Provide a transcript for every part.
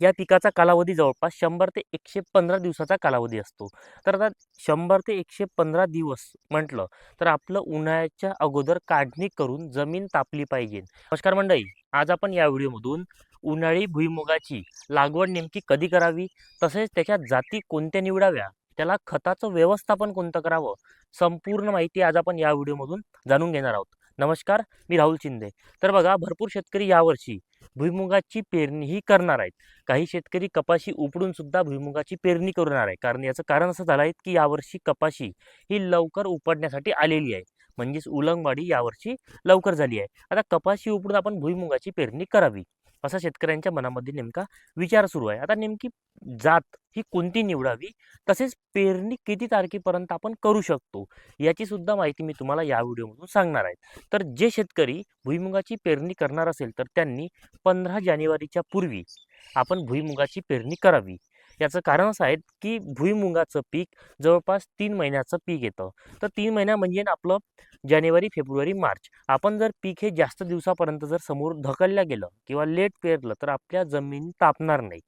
या पिकाचा कालावधी जवळपास शंभर ते एकशे पंधरा दिवसाचा कालावधी असतो. तर आता शंभर ते एकशे पंधरा दिवस म्हटलं तर आपलं उन्हाळ्याच्या अगोदर काढणी करून जमीन तापली पाहिजे. नमस्कार मंडळी आज आपण या व्हिडिओमधून उन्हाळी भुईमुगाची लागवड नेमकी कधी करावी तसेच त्याच्या जाती कोणत्या निवडाव्या त्याला खताचं व्यवस्थापन कोणतं करावं संपूर्ण माहिती आज आपण या व्हिडिओमधून जाणून घेणार आहोत. नमस्कार मी राहुल शिंदे. तर बघा भरपूर शेतकरी यावर्षी भुईमुगाची पेरणी ही करणार आहेत. काही शेतकरी कपाशी उपडून सुद्धा भुईमुगाची पेरणी करणार आहे. कारण याचं कारण असं झालं आहे की यावर्षी कपाशी ही लवकर उपडण्यासाठी आलेली आहे. म्हणजेच उलंगवाडी यावर्षी लवकर झाली आहे. आता कपाशी उपडून आपण भुईमुगाची पेरणी करावी. असा शेतकऱ्यांच्या मनामध्ये नेमका विचार सुरू आहे. आता नेमकी जात ही कोणती निवडावी? तसेच पेरणी किती तारखेपर्यंत आपण करू शकतो? याची सुद्धा माहिती मी तुम्हाला या व्हिडिओमधून सांगणार आहे. तर जे शेतकरी भुईमुगाची पेरणी करणार असेल तर त्यांनी पंधरा जानेवारीच्या पूर्वी आपण भुईमुगाची पेरणी करावी. याचं कारण असं आहे की भुईमुगाचं पीक जवळपास तीन महिन्याचं पीक येतं. तर तीन महिन्या म्हणजे आपलं जानेवारी फेब्रुवारी मार्च. आपण जर पीक हे जास्त दिवसापर्यंत जर समोर ढकलल्या गेलं किंवा लेट पेरलं तर आपल्या जमीन तापणार नाही.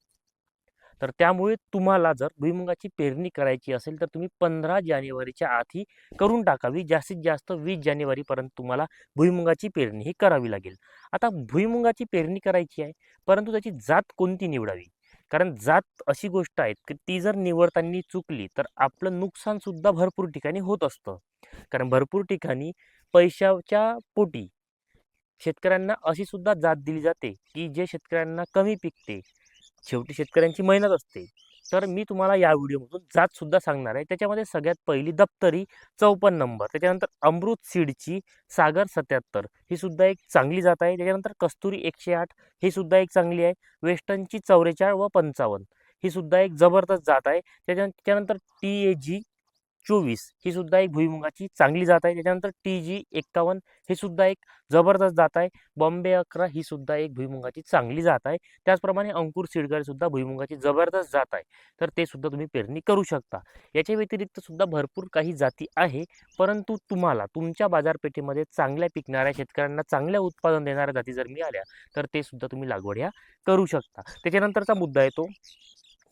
तर त्यामुळे तुम्हाला जर भुईमुगाची पेरणी करायची असेल तर तुम्ही पंधरा जानेवारीच्या आधी करून टाकावी. जास्तीत जास्त वीस जानेवारीपर्यंत तुम्हाला भुईमुगाची पेरणी ही करावी लागेल. आता भुईमुगाची पेरणी करायची आहे परंतु त्याची जात कोणती निवडावी? कारण जात अशी गोष्ट आहे की ती जर निवडताना चुकली तर आपलं नुकसानसुद्धा भरपूर ठिकाणी होत असतं. कारण भरपूर ठिकाणी पैशाच्या पोटी शेतकऱ्यांना अशी सुद्धा जात दिली जाते की जे शेतकऱ्यांना कमी पिकते. शेवटी शेतकऱ्यांची मेहनत असते. तर मी तुम्हाला या व्हिडिओमधून जात सुद्धा सांगणार आहे. त्याच्यामध्ये सगळ्यात पहिली दप्तरी चौपन्न नंबर त्याच्यानंतर अमृत सीडची सागर सत्याहत्तर ही सुद्धा एक चांगली जात आहे. त्याच्यानंतर कस्तुरी एकशे आठ ही सुद्धा एक चांगली आहे. वेस्टर्नची चौवेचाळ व पंचावन्न ही सुद्धा एक जबरदस्त जात आहे. त्याच्या त्याच्यानंतर टी ए जी चोवीस ही सुद्धा एक भुईमुगाची चांगली जात आहे. त्याच्यानंतर टी जी एक्कावन्न ही सुद्धा एक जबरदस्त जात आहे. बॉम्बे अकरा ही सुद्धा एक भुईमुगाची चांगली जात आहे. त्याचप्रमाणे अंकुर सिडगर सुद्धा भुईमुगाची जबरदस्त जात आहे. तर ते सुद्धा तुम्ही पेरणी करू शकता. याच्या व्यतिरिक्त सुद्धा भरपूर काही जाती आहे. परंतु तुम्हाला तुमच्या बाजारपेठेमध्ये चांगल्या पिकणाऱ्या शेतकऱ्यांना चांगल्या उत्पादन देणाऱ्या जाती जर मिळाल्या तर ते सुद्धा तुम्ही लागवड ह्या करू शकता. त्याच्यानंतरचा मुद्दा येतो.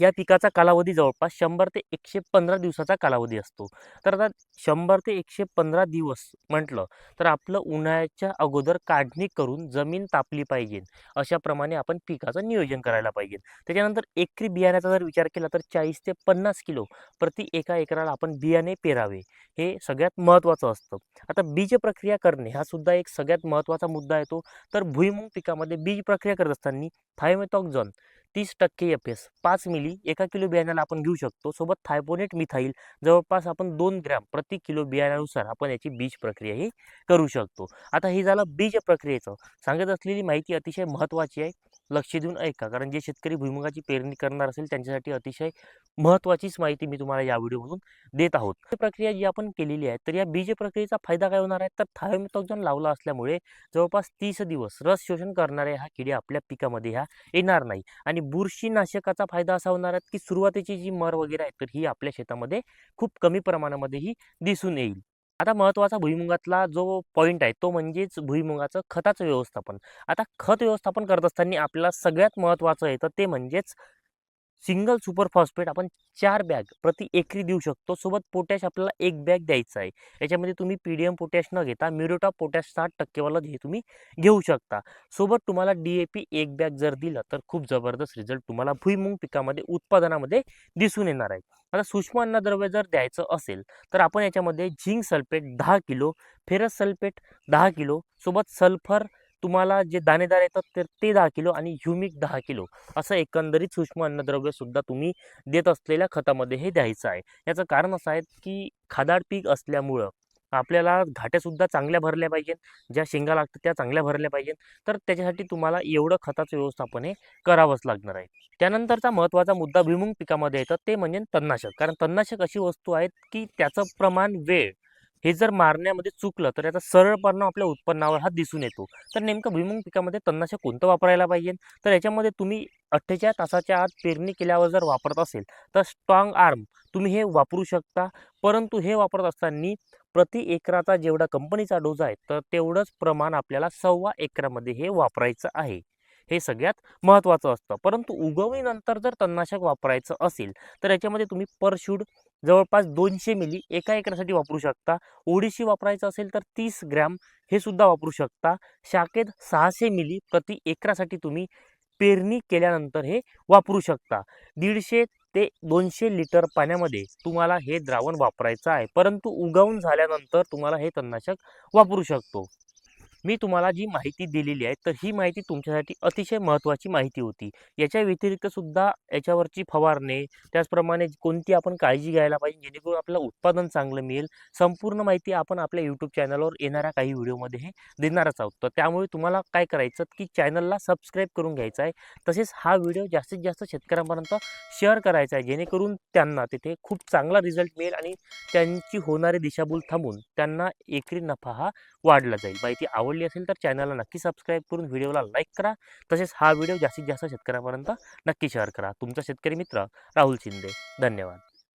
या पिकाचा कालावधी जवळपास शंभर ते एकशे पंधरा दिवसाचा कालावधी असतो. तर आता शंभर ते एकशे पंधरा दिवस म्हटलं तर आपलं उन्हाळ्याच्या अगोदर काढणी करून जमीन तापली पाहिजे. अशाप्रमाणे आपण पिकाचं नियोजन करायला पाहिजे. त्याच्यानंतर एकरी बियाण्याचा जर विचार केला तर चाळीस ते पन्नास किलो प्रति एका एकराला आपण बियाणे पेरावे. हे सगळ्यात महत्त्वाचं असतं. आता बीज प्रक्रिया करणे हा सुद्धा एक सगळ्यात महत्त्वाचा मुद्दा येतो. तर भुईमूग पिकामध्ये बीज प्रक्रिया करत असताना थायमेथॉक्झॉन तीस टक्के एफ एस पाच मिली एका किलो बियाण्याला आपण घेऊ शकतो. सोबत थायपोनेट मिथाईल. जवळपास आपण दोन ग्रॅम प्रति किलो बियाण्यानुसार आपण याची बीज प्रक्रिया ही करू शकतो. आता हे झालं बीज प्रक्रियेचं. सांगत असलेली माहिती अतिशय महत्त्वाची आहे. लक्ष देऊन ऐका. कारण जे शेतकरी भुईमुगाची पेरणी करणार असेल त्यांच्यासाठी अतिशय महत्त्वाचीच माहिती मी तुम्हाला या व्हिडिओमधून देत आहोत. प्रक्रिया जी आपण केलेली आहे तर या बीज प्रक्रियेचा फायदा काय होणार आहे? तर थायोमिथॉक्झॉन लावला असल्यामुळे जवळपास तीस दिवस रस शोषण करणारे हा किडे आपल्या पिकामध्ये ह्या येणार नाही. आणि बुरशीनाशकाचा फायदा असा होणार आहे की सुरुवातीची जी मर वगैरे आहे तर ही आपल्या शेतामध्ये खूप कमी प्रमाणामध्येही दिसून येईल. आता महत्त्वाचा भुईमुगातला जो पॉईंट आहे तो म्हणजेच भुईमुगाचं खताचं व्यवस्थापन. आता खत व्यवस्थापन करत असताना आपल्याला सगळ्यात महत्त्वाचं येतं ते म्हणजेच सिंगल सुपर फॉस्फेट आपण चार बॅग प्रति एकरी देऊ शकतो. सोबत पोटॅश आपल्याला एक बॅग द्यायचा आहे. याच्यामध्ये तुम्ही पी डी एम पोटॅश न घेता म्युरेटा पोटॅश साठ टक्केवाला हे तुम्ही घेऊ शकता. सोबत तुम्हाला डी ए पी एक बॅग जर दिलं तर खूप जबरदस्त रिझल्ट तुम्हाला भुईमुंग पिकामध्ये उत्पादनामध्ये दिसून येणार आहे. आता सूक्ष्म अन्नद्रव्य जर द्यायचं असेल तर आपण याच्यामध्ये झिंक सल्फेट दहा किलो फेरस सल्फेट दहा किलो सोबत सल्फर तुम्हाला जे दाणेदार येतात तर ते दहा किलो आणि ह्युमिक दहा किलो. असं एकंदरीत सूक्ष्म अन्नद्रव्यसुद्धा तुम्ही देत असलेल्या खतामध्ये हे द्यायचं आहे. याचं कारण असं आहे की खादाड पीक असल्यामुळं आपल्याला घाट्यासुद्धा चांगल्या भरल्या पाहिजेत. ज्या शेंगा लागतात त्या चांगल्या भरल्या पाहिजेत. तर त्याच्यासाठी तुम्हाला एवढं खताचं व्यवस्थापन हे करावंच लागणार आहे. त्यानंतरचा महत्त्वाचा मुद्दा भुईमुंग पिकामध्ये येतं ते म्हणजे तणनाशक. कारण तणनाशक अशी वस्तू आहेत की त्याचं प्रमाण वेळ हे जर मारण्यामध्ये चुकलं तर याचा सरळ परिणाम आपल्या उत्पन्नावर हा दिसून येतो. तर नेमकं भुईमुग पिकामध्ये तणनाशक कोणतं वापरायला पाहिजे? तर याच्यामध्ये तुम्ही अठ्ठेचाळीस तासाच्या आत पेरणी केल्यावर जर वापरत असेल तर स्ट्रॉंग आर्म तुम्ही हे वापरू शकता. परंतु हे वापरत असताना प्रति एकराचा जेवढा कंपनीचा डोस आहे तर तेवढंच प्रमाण आपल्याला सव्वा एकरामध्ये हे वापरायचं आहे. हे सगळ्यात महत्त्वाचं असतं. परंतु उगवणीनंतर जर तणनाशक वापरायचं असेल तर याच्यामध्ये तुम्ही परशूड जवळपास दोनशे मिली एका एकरासाठी वापरू शकता. ओडिशी वापरायचं असेल तर तीस ग्रॅम हे सुद्धा वापरू शकता. शाखेत सहाशे मिली प्रति एकरासाठी तुम्ही पेरणी केल्यानंतर हे वापरू शकता. दीडशे ते दोनशे लिटर पाण्यामध्ये तुम्हाला हे द्रावण वापरायचं आहे. परंतु उगवून झाल्यानंतर तुम्हाला हे तणनाशक वापरू शकतो. मी तुम्हाला जी माहिती दिलेली आहे तर ही माहिती तुमच्यासाठी अतिशय महत्त्वाची माहिती होती. याच्या व्यतिरिक्तसुद्धा याच्यावरची फवारणे त्याचप्रमाणे कोणती आपण काळजी घ्यायला पाहिजे जेणेकरून आपल्याला उत्पादन चांगलं मिळेल. संपूर्ण माहिती आपण आपल्या यूट्यूब चॅनलवर येणाऱ्या काही व्हिडिओमध्ये हे देणारच आहोत. तर त्यामुळे तुम्हाला काय करायचं की चॅनलला सबस्क्राईब करून घ्यायचा आहे. तसेच हा व्हिडिओ जास्तीत जास्त शेतकऱ्यांपर्यंत शेअर करायचा आहे जेणेकरून त्यांना तिथे खूप चांगला रिझल्ट मिळेल आणि त्यांची होणारी दिशाभूल थांबून त्यांना एकरी नफा हा वाढला जाईल. माहिती आवडली असेल तर चॅनलला नक्की सबस्क्राईब करून व्हिडिओला लाईक करा. तसेच हा व्हिडिओ जास्तीत जास्त शेतकऱ्यापर्यंत नक्की शेअर करा. तुमचा शेतकरी मित्र राहुल शिंदे. धन्यवाद.